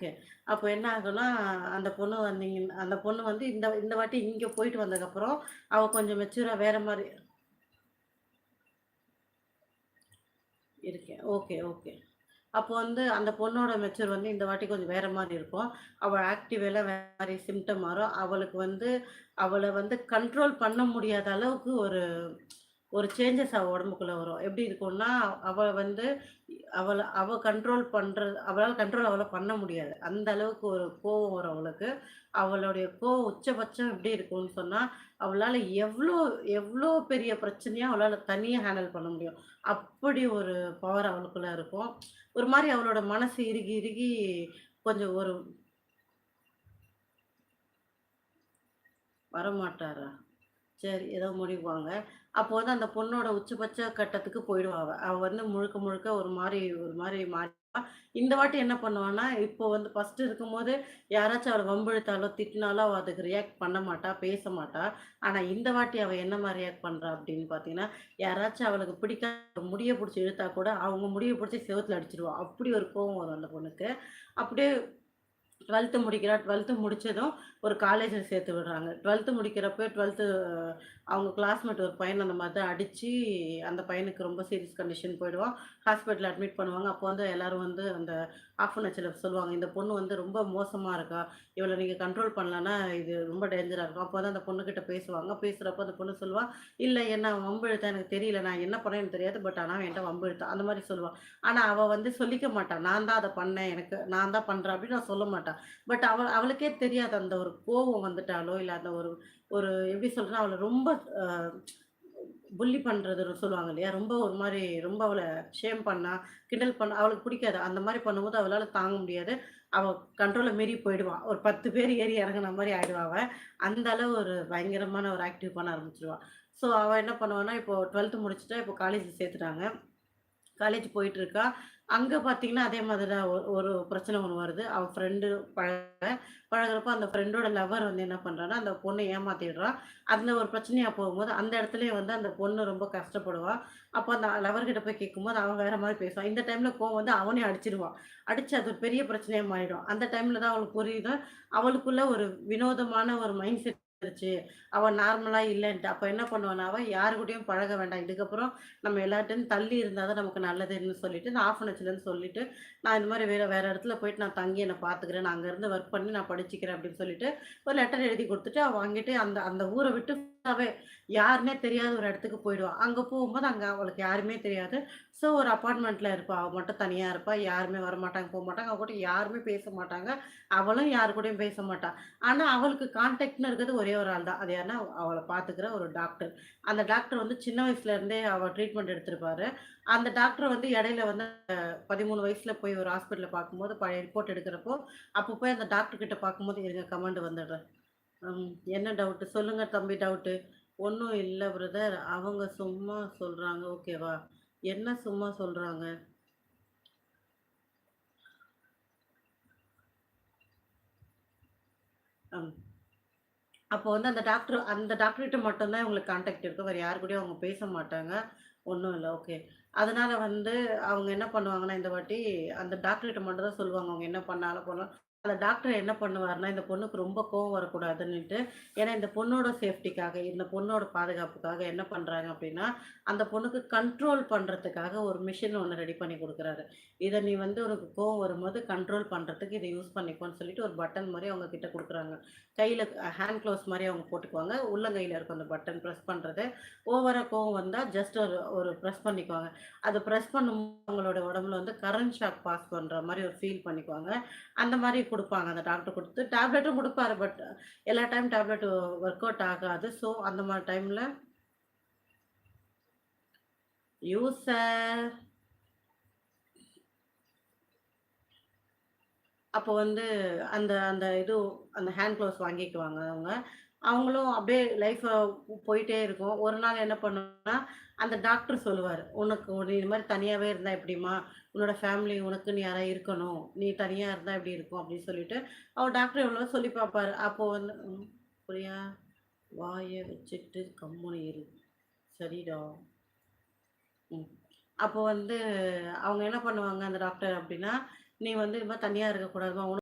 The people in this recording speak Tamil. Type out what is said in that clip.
ஓகே. அப்போ என்ன ஆகும்னா, அந்த பொண்ணு வந்தீங்க அந்த பொண்ணு வந்து இந்த இந்த வாட்டி இங்கே போயிட்டு வந்ததுக்கப்புறம், அவ கொஞ்சம் மெச்சூராக வேற மாதிரி இருக்கேன். Okay, okay. அப்போ வந்து அந்த பொண்ணோட மெச்சூர் வந்து இந்த வாட்டி கொஞ்சம் வேற மாதிரி இருக்கும். அவள் ஆக்டிவ் எல்லாம் வேற மாதிரி சிம்டம் மாறும். அவளுக்கு வந்து அவளை வந்து கண்ட்ரோல் பண்ண முடியாத அளவுக்கு ஒரு ஒரு சேஞ்சஸ் அவள் உடம்புக்குள்ளே வரும். எப்படி இருக்கும்னா, அவள் வந்து அவளை அவள் கண்ட்ரோல் பண்ணுறது அவளால் கண்ட்ரோல் அவளை பண்ண முடியாது. அந்த அளவுக்கு ஒரு கோவம் வரும் அவளுக்கு. அவளுடைய கோவம் உச்சபட்சம் எப்படி இருக்கும்னு சொன்னால் அவளால் எவ்வளோ எவ்வளோ பெரிய பிரச்சனையாக அவளால் தனியாக ஹேண்டில் பண்ண முடியும். அப்படி ஒரு பவர் அவளுக்குள்ளே இருக்கும். ஒரு மாதிரி அவளோட மனசு இறுகி, இறுகி கொஞ்சம் ஒரு வரமாட்டாரா? சரி, ஏதோ முடிவாங்க. அப்போ வந்து அந்த பொண்ணோட உச்சபட்ச கட்டத்துக்கு போயிடுவாங்க அவ. வந்து முழுக்க, முழுக்க ஒரு மாதிரி ஒரு மாதிரி மாறி இந்த வாட்டி என்ன பண்ணுவான்னா, இப்போ வந்து ஃபஸ்ட்டு இருக்கும்போது யாராச்சும் அவளை வம்பிழுத்தாலோ, திட்டினாலோ அவள் அதுக்கு ரியாக்ட் பண்ண மாட்டா, பேச மாட்டா. ஆனா இந்த வாட்டி அவள் என்ன மாதிரி ரியாக்ட் பண்றா அப்படின்னு பார்த்தீங்கன்னா, யாராச்சும் அவளுக்கு பிடிக்காத முடிய பிடிச்சி இழுத்தா கூட, அவங்க முடிய பிடிச்சி செவுத்துல அடிச்சுருவா. அப்படி ஒரு கோவம் வரும் அந்த பொண்ணுக்கு. அப்படியே 12த் முடிக்கிறா. 12த் முடிச்சதும் ஒரு காலேஜில் சேர்த்து விடுறாங்க. 12த் முடிக்கிறப்ப 12த் அவங்க கிளாஸ்மேட் ஒரு பையன் அந்த மாதிரி தான் அடித்து அந்த பையனுக்கு ரொம்ப சீரியஸ் கண்டிஷன் போயிடுவான். ஹாஸ்பிட்டலில் அட்மிட் பண்ணுவாங்க. அப்போ வந்து எல்லோரும் வந்து அந்த ஆஃபனச்சில் சொல்லுவாங்க. இந்த பொண்ணு வந்து ரொம்ப மோசமாக இருக்கா. இவளை நீங்கள் கண்ட்ரோல் பண்ணலன்னா, இது ரொம்ப டேஞ்சராக இருக்கும். அப்போ தான் அந்த பொண்ணுக்கிட்ட பேசுவாங்க. பேசுகிறப்போ அந்த பொண்ணு சொல்லுவாள் இல்லை என்ன அவன் எனக்கு தெரியல. நான் என்ன பண்ணேன்னு எனக்கு தெரியாது. பட் ஆனால் என்கிட்ட என்ட்ட அந்த மாதிரி சொல்லுவாள் ஆனால் அவள் வந்து சொல்லிக்க மாட்டா. நான் தான் அதை பண்ணேன். எனக்கு நான் தான் பண்ணுறேன் அப்படின்னு நான் சொல்ல மாட்டேன் மாட்டா. பட் அவள் அவளுக்கே தெரியாது அந்த ஒரு கோவம் வந்துட்டாலோ, இல்லை அந்த ஒரு ஒரு எப்படி சொல்றேன்னா, அவளை ரொம்ப புள்ளி பண்ணுறது சொல்லுவாங்க இல்லையா? ரொம்ப ஒரு மாதிரி ரொம்ப அவளை ஷேம் பண்ணா, கிண்டல் பண்ணா அவளுக்கு பிடிக்காது. அந்த மாதிரி பண்ணும்போது அவளால் தாங்க முடியாது. அவள் கண்ட்ரோலை மீறி போயிடுவான் ஒரு 10 பேர் ஏறி இறங்குன மாதிரி ஆயிடுவா அவ. அந்த அளவு ஒரு பயங்கரமான ஒரு ஆக்டிவ் பண்ண ஆரம்பிச்சிருவான் ஸோ அவள் என்ன பண்ணுவான்னா, இப்போ 12த் முடிச்சுட்டா, இப்போ காலேஜ் சேர்த்துட்டாங்க. காலேஜ் போயிட்டுருக்கா. அங்க பார்த்தீங்கன்னா, அதே மாதிரி தான் ஒரு பிரச்சனை ஒன்று வருது. அவன் ஃப்ரெண்டு பழக பழகுறப்போ அந்த ஃப்ரெண்டோட லவர் வந்து என்ன பண்றான்னா, அந்த பொண்ணை ஏமாத்திடுறான். அதுல ஒரு பிரச்சனையா போகும்போது, அந்த இடத்துலயே வந்து அந்த பொண்ணு ரொம்ப கஷ்டப்படுவான் அப்போ அந்த லவர்கிட்ட போய் கேட்கும்போது, அவன் வேற மாதிரி பேசுவான். இந்த டைம்ல கோவம் வந்து அவனே அடிச்சுருவான். அடிச்சு அது ஒரு பெரிய பிரச்சனையா மாறிடும். அந்த டைம்ல தான் அவளுக்கு புரியுது, அவளுக்குள்ள ஒரு வினோதமான ஒரு மைண்ட் செட் வந்துருச்சு. அவள் நார்மலா இல்லைன்ட்டு அப்ப என்ன பண்ணுவான்னா, அவள் யாரு கூடயும் பழக வேண்டாம். இதுக்கப்புறம் நம்ம எல்லார்ட்டயும் தள்ளி இருந்தால் தான் நமக்கு நல்லதுன்னு சொல்லிட்டு, இந்த ஆர்ஃபனேஜ்லருந்து சொல்லிட்டு, நான் இந்த மாதிரி வேற வேற இடத்துல போயிட்டு நான் தங்கி என்னை பார்த்துக்கிறேன். நான் அங்க இருந்து ஒர்க் பண்ணி நான் படிச்சுக்கிறேன் அப்படின்னு சொல்லிட்டு, ஒரு லெட்டர் எழுதி கொடுத்துட்டு அவள் வாங்கிட்டு அந்த அந்த ஊரை விட்டு ஃபுல்லாவே யாருன்னே தெரியாத ஒரு இடத்துக்கு போயிடுவான் அங்க போகும்போது அங்க அவளுக்கு யாருமே தெரியாது. ஸோ ஒரு அப்பார்ட்மெண்ட்டில் இருப்பா. அவள் மட்டும் தனியா இருப்பா. யாருமே வரமாட்டாங்க, போமாட்டாங்க. அவ கூட யாருமே பேச மாட்டாங்க. அவளும் யாரு கூடயும் பேச மாட்டாள் ஆனா அவளுக்கு கான்டாக்ட்னு இருக்கிறது ஒரே ஒரு ஆள் தான். அது யாருன்னா, அவளை பார்த்துக்கிற ஒரு டாக்டர். அந்த டாக்டர் வந்து சின்ன வயசுல இருந்தே அவ ட்ரீட்மெண்ட் எடுத்திருப்பாரு. அந்த டாக்டர் வந்து இடையில வந்து 13 வயசுல போய் ஒரு ஹாஸ்பிட்டலில் பார்க்கும்போது, பழைய ரிப்போர்ட் எடுக்கிறப்போ, அப்போ போய் அந்த டாக்டர் கிட்ட பார்க்கும்போது, இருங்க கமெண்ட் வந்துடுறேன். ம். என்ன டவுட்டு? சொல்லுங்க தம்பி டவுட்டு. ஒன்றும் இல்லை பிரதர். அவங்க சும்மா சொல்றாங்க. ஓகேவா? என்ன சும்மா சொல்றாங்க? ம். அப்போ வந்து அந்த டாக்டர் அந்த டாக்டர்கிட்ட மட்டும்தான் இவங்களுக்கு கான்டாக்ட் இருக்கும். வேறு யார் கூடயும் அவங்க பேச மாட்டாங்க. ஒன்றும் இல்லை ஓகே. அதனால் வந்து அவங்க என்ன பண்ணுவாங்கன்னா, இந்த வாட்டி அந்த டாக்டர்கிட்ட மட்டும் தான் சொல்லுவாங்க. அவங்க என்ன பண்ணாலும் போனாலும் அந்த டாக்டர் என்ன பண்ணுவார்னா இந்த பொண்ணுக்கு ரொம்ப கோவம் வரக்கூடாதுன்னுட்டு, ஏன்னா இந்த பொண்ணோட சேஃப்டிக்காக, இந்த பொண்ணோட பாதுகாப்புக்காக என்ன பண்ணுறாங்க அப்படின்னா அந்த பொண்ணுக்கு கண்ட்ரோல் பண்ணுறதுக்காக ஒரு மிஷின் ஒன்று ரெடி பண்ணி கொடுக்குறாரு இதை நீ வந்து உனக்கு கோவம் வரும்போது கண்ட்ரோல் பண்ணுறதுக்கு இதை யூஸ் பண்ணிக்கோன்னு சொல்லிட்டு ஒரு பட்டன் மாதிரி அவங்க கிட்ட கொடுக்குறாங்க கையில் ஹேண்ட் க்ளோஸ் மாதிரி அவங்க போட்டுக்குவாங்க. உள்ளங்கையில் இருக்கும் அந்த பட்டன் ப்ரெஸ் பண்ணுறது ஓவராக கோவம் வந்தால் ஜஸ்ட் ஒரு ஒரு ப்ரெஸ் பண்ணிக்குவாங்க. அதை ப்ரெஸ் பண்ணும் அவங்களோட உடம்புல வந்து கரண்ட் ஷாக் பாஸ் பண்ணுற மாதிரி ஒரு ஃபீல் பண்ணிக்குவாங்க. அந்த மாதிரி கொடுப்பாங்க அந்த டாக்டர் கொடுத்து டேப்லெட்டும் கொடுப்பாரு பட் எல்லா டைம் டேப்லெட் ஒர்க் அவுட் ஆகாது. ஸோ அந்த மாதிரி டைம்ல யூசர் அப்போ வந்து அந்த அந்த இது அந்த ஹேண்ட் க்ளோவ்ஸ் வாங்கிக்குவாங்க அவங்க. அவங்களும் அப்படியே லைஃப்பை போயிட்டே இருக்கும். ஒரு நாள் என்ன பண்ணும்னா, அந்த டாக்டர் சொல்லுவார் "உனக்கு நீ இது மாதிரி தனியாகவே இருந்தால் எப்படிம்மா? உன்னோட ஃபேமிலி உனக்குன்னு யாராவது இருக்கணும். நீ தனியாக இருந்தால் எப்படி இருக்கும்?" அப்படின்னு சொல்லிட்டு, அவர் டாக்டர் எவ்வளோ சொல்லி பார்ப்பார் அப்போது வந்து புரியா வாயை வச்சுட்டு கம்முனு இரு. சரிடா." ம். அப்போ வந்து அவங்க என்ன பண்ணுவாங்க அந்த டாக்டர் அப்படின்னா, "நீ வந்து இது மாதிரி தனியாக இருக்கக்கூடாதுமா